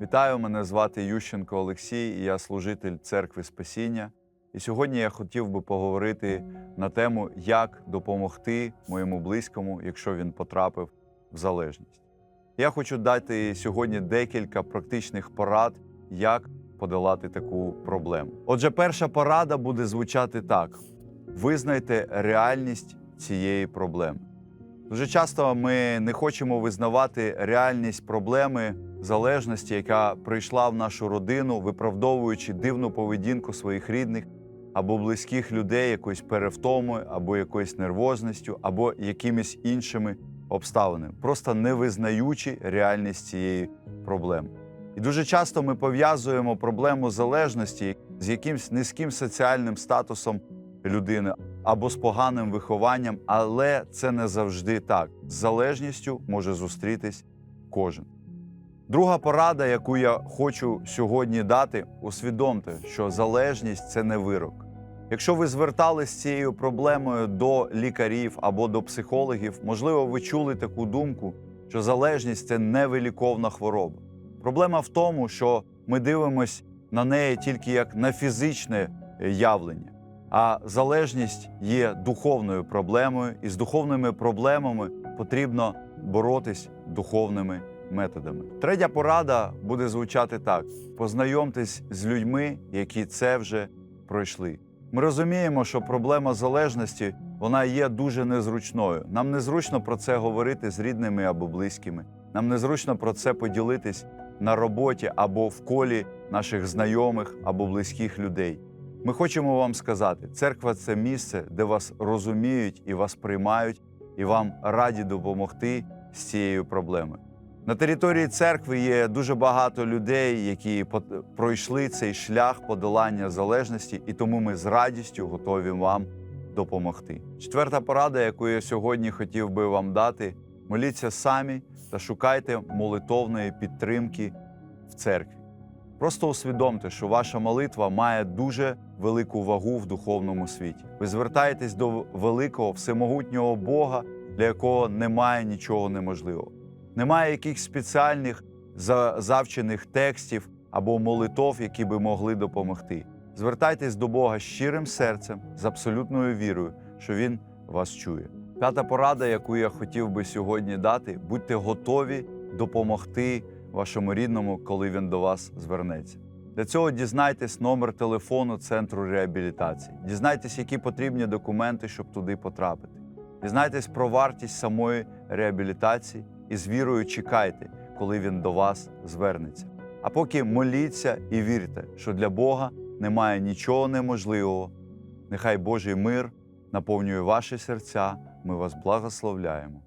Вітаю, мене звати Ющенко Олексій, і я служитель церкви Спасіння. І сьогодні я хотів би поговорити на тему, як допомогти моєму близькому, якщо він потрапив в залежність. Я хочу дати сьогодні декілька практичних порад, як подолати таку проблему. Отже, перша порада буде звучати так: визнайте реальність цієї проблеми. Дуже часто ми не хочемо визнавати реальність проблеми залежності, яка прийшла в нашу родину, виправдовуючи дивну поведінку своїх рідних або близьких людей якоюсь перевтомою, або якоюсь нервозністю, або якимись іншими обставинами, просто не визнаючи реальність цієї проблеми. І дуже часто ми пов'язуємо проблему залежності з якимсь низьким соціальним статусом людини або з поганим вихованням, але це не завжди так. З залежністю може зустрітись кожен. Друга порада, яку я хочу сьогодні дати, усвідомте, що залежність це не вирок. Якщо ви звертались з цією проблемою до лікарів або до психологів, можливо, ви чули таку думку, що залежність це невиліковна хвороба. Проблема в тому, що ми дивимося на неї тільки як на фізичне явлення. А залежність є духовною проблемою, і з духовними проблемами потрібно боротись духовними методами. Третя порада буде звучати так: познайомтесь з людьми, які це вже пройшли. Ми розуміємо, що проблема залежності вона є дуже незручною. Нам незручно про це говорити з рідними або близькими. Нам незручно про це поділитись на роботі або в колі наших знайомих або близьких людей. Ми хочемо вам сказати, церква це місце, де вас розуміють і вас приймають, і вам раді допомогти з цією проблемою. На території церкви є дуже багато людей, які пройшли цей шлях подолання залежності, і тому ми з радістю готові вам допомогти. Четверта порада, яку я сьогодні хотів би вам дати: моліться самі та шукайте молитовної підтримки в церкві. Просто усвідомте, що ваша молитва має дуже велику вагу в духовному світі. Ви звертаєтесь до великого всемогутнього Бога, для якого немає нічого неможливого. Немає якихось спеціальних завчених текстів або молитов, які би могли допомогти. Звертайтесь до Бога щирим серцем, з абсолютною вірою, що Він вас чує. П'ята порада, яку я хотів би сьогодні дати, будьте готові допомогти вашому рідному, коли він до вас звернеться. Для цього дізнайтесь номер телефону центру реабілітації. Дізнайтесь, які потрібні документи, щоб туди потрапити. Дізнайтесь про вартість самої реабілітації і з вірою чекайте, коли він до вас звернеться. А поки моліться і вірте, що для Бога немає нічого неможливого. Нехай Божий мир наповнює ваші серця. Ми вас благословляємо.